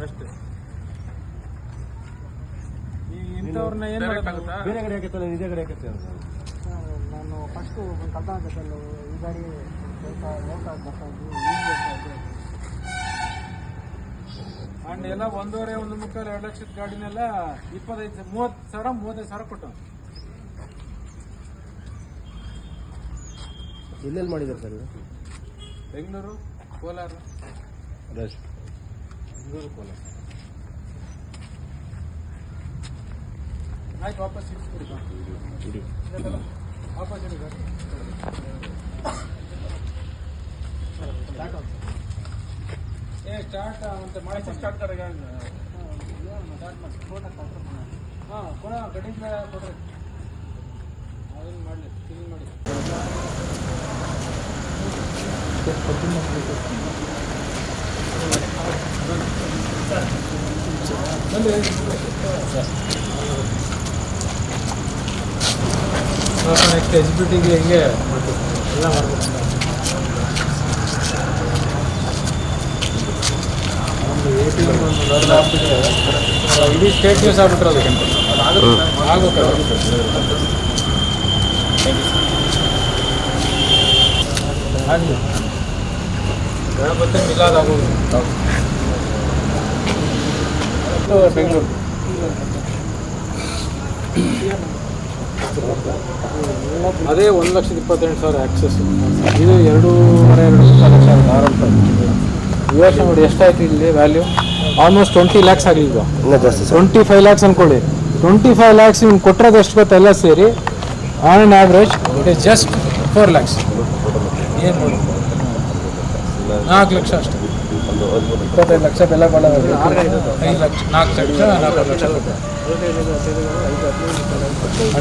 ಅಷ್ಟೇ. ಈ ಇಂಥವ್ರನ್ನ ಏನು ಮಾಡೋಕ್ಕಾಗುತ್ತಾ ಬೇರೆ ಕಡೆ ಹಾಕತ್ತಲ್ಲ ಇದೇ ಕಡೆ ಹಾಕತ್ತೆ ನಾನು ಫಸ್ಟು ಕಲ್ತ ಆಗತ್ತಲ್ಲ ಈ ಗಾಡಿ ಸ್ವಲ್ಪ ಲೇಟ್ ಇದ್ದು ಅಂಡ್ ಎಲ್ಲ ಒಂದೂವರೆ ಒಂದು ಮುಕ್ಕಾಲು ಎರಡು ಲಕ್ಷದ ಗಾಡಿನೆಲ್ಲ ಇಪ್ಪತ್ತೈದು ಮೂವತ್ತು ಸಾವಿರ ಮೂವತ್ತೈದು ಸಾವಿರ ಕೊಟ್ಟು. ಎಲ್ಲೆಲ್ಲಿ ಮಾಡಿದ್ದಾರೆ ಸರ್ ಬೆಂಗಳೂರು ಕೋಲಾರ. ರಶ್ ಬೆಂಗಳೂರು ಕೋಲಾರ ಆಯ್ತು ವಾಪಸ್ ಇಟ್ಬಿಡಿ ಬಾ. ಇಡಿ ಇದೆಲ್ಲ ವಾಪಸ್ ಇಡಿ ಗಾಡಿ. ಏ ಸ್ಟಾರ್ಟ್ ಮತ್ತೆ ಮಾಡಿ ಸ್ಟಾರ್ಟ್ ಕರೆಗ ಸ್ಟಾರ್ಟ್ ಮಾಡಿ ಫೋಟೋ ಕಾತ್ರ ಹಾಂ ಕೊಡ ಕಟಿಂಗ್ ಕೊಡ್ರಿ ಅದನ್ನ ಮಾಡಲಿ ಕ್ಲೀನ್ ಮಾಡಿ ನೆಕ್ಸ್ಟ್ ಟಿಗೆ ಹಿಂಗೆ ಮಾಡ್ಬೇಕು. ಎಲ್ಲ ಮಾಡ್ಬೇಕು. ಒಂದು ಎ ಟಿ ಎಂ ಒಂದು ದೊಡ್ಡ ಆಗ್ಬಿಟ್ರೆ ಇಡೀ ಸ್ಟೇಟ್ ನ್ಯೂಸ್ ಆಗ್ಬಿಟ್ರೆ ಅದಕ್ಕೆ ಆಗುತ್ತೆ ಆಗಲಿ. ಗಣಪತಿ ಇಲ್ಲ ಆಗೋದು. ಬೆಂಗಳೂರು. ಅದೇ ಒಂದು ಲಕ್ಷದ ಇಪ್ಪತ್ತೆಂಟು ಸಾವಿರ ಆಕ್ಸೆಸ್ ಇದು ಎರಡೂವರೆ ಎರಡು ಲಕ್ಷ ಆರಾಮ್ ಯೋಚನೆ ನೋಡಿ ಎಷ್ಟಾಯ್ತು ಇಲ್ಲಿ ವ್ಯಾಲ್ಯೂ ಆಲ್ಮೋಸ್ಟ್ ಟ್ವೆಂಟಿ ಲ್ಯಾಕ್ಸ್ ಆಗಲಿಲ್ವಾ ಈಗ. ಟ್ವೆಂಟಿ ಫೈವ್ ಲ್ಯಾಕ್ಸ್ ಅನ್ಕೊಳ್ಳಿ. ಟ್ವೆಂಟಿ ಫೈವ್ ಲ್ಯಾಕ್ಸ್ ಇವ್ನು ಕೊಟ್ಟಿರೋದು ಎಷ್ಟು ಗೊತ್ತಾ? ಎಲ್ಲ ಸೇರಿ on on average it is just four lakhs ಏನು ನಾಲ್ಕು ಲಕ್ಷ ಅಷ್ಟೇ. ಒಂದು ಇಪ್ಪತ್ತೈದು ಲಕ್ಷ ಬೆಲೆ ಬಾಳ ಐದು ಲಕ್ಷ ನಾಲ್ಕು ಲಕ್ಷ ನಾಲ್ಕು ಲಕ್ಷ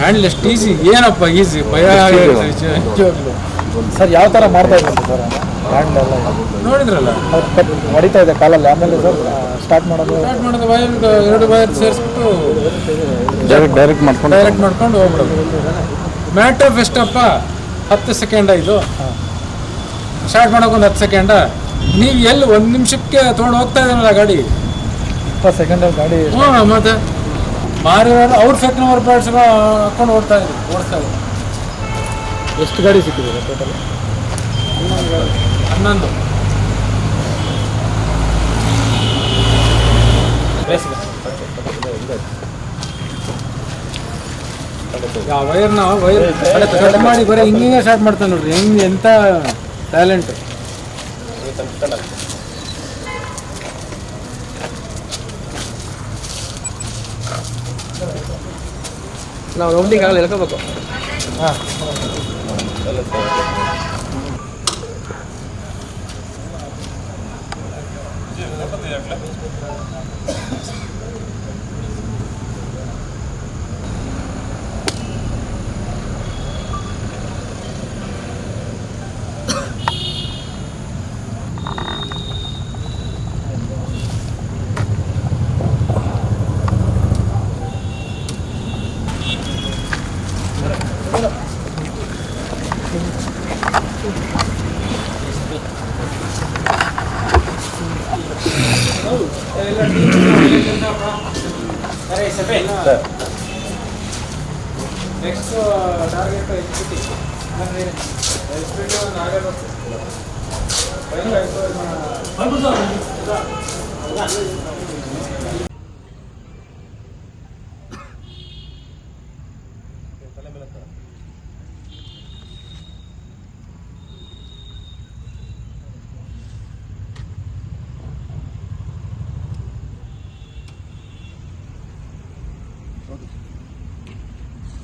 ಹ್ಯಾಂಡಲ್ ಎಷ್ಟು ಈಸಿ ಏನಪ್ಪ ಈಸಿ ಭಯ ಸರ್ ಯಾವ ಥರ ಮಾಡ್ತಾ ಇದ್ದಾರೆ ಸರ್? ಹ್ಯಾಂಡ್ ಎಲ್ಲ. ನೋಡಿದ್ರಲ್ಲ? ಹೊಡಿತಾ ಇದೆ ಕಾಲಲ್ಲಿ. ಆಮೇಲೆ ಸರ್ ಸ್ಟಾರ್ಟ್ ಮಾಡೋದು. ಸ್ಟಾರ್ಟ್ ಮಾಡೋದು ವೈರ್ ಎರಡು ವೈರ್ ಸೇರಿಸ್ಬಿಟ್ಟು ಡೈರೆಕ್ಟ್ ಡೈರೆಕ್ಟ್ ಮಾಡ್ಕೊಂಡು ಡೈರೆಕ್ಟ್ ಮಾಡ್ಕೊಂಡು ಹೋಗ್ಬಿಡೋದು. ಮ್ಯಾಟ್ರ್ ಎಷ್ಟಪ್ಪ? ಹತ್ತು ಸೆಕೆಂಡ ಇದು? ಸ್ಟಾರ್ಟ್ ಮಾಡೋಕೆ ಒಂದು ಹತ್ತು ಸೆಕೆಂಡ ನೀವು ಎಲ್ಲಿ ಒಂದು ನಿಮಿಷಕ್ಕೆ ತೊಗೊಂಡು ಹೋಗ್ತಾ ಇದ್ದಾನಲ್ಲ ಗಾಡಿ? ಇಪ್ಪತ್ತು ಸೆಕೆಂಡ್ ಗಾಡಿ ಹ್ಞೂ ಮತ್ತೆ? ಮಾರಿರೋರು ಅವ್ರ ಸೆಕೆಂಡ್ ಪ್ಯಾಡ್ಸ್ ಎಲ್ಲ ಹಾಕೊಂಡು ಓಡ್ತಾ ಇದ್ರು ಓಡಿಸ್ತಾ ಇದ್ರು. ಎಷ್ಟು ಗಾಡಿ ಸಿಕ್ಕಿದೆ ಟೋಟಲ್ ಹನ್ನೊಂದು. ವೈರ್ನ ವೈರ್ ಕಟ್ ಮಾಡಿ ಬರೀ ಹಿಂಗೆ ಸ್ಟಾರ್ಟ್ ಮಾಡ್ತಾನೆ ನೋಡ್ರಿ ಹೆಂಗೆ ಎಂಥ ಟ್ಯಾಲೆಂಟ್ ನಾವು ರೌಂಡಿಂಗ್ ಆಗಲ್ಲ ಹೇಳ್ಕೋಬೇಕು ಹಾಂ నెక్స్ట్ టార్గెట్ ఎక్స్పెక్ట్ ఎక్స్పెక్ట్ నాగర్ ತಲೆ ಮೇಲೆ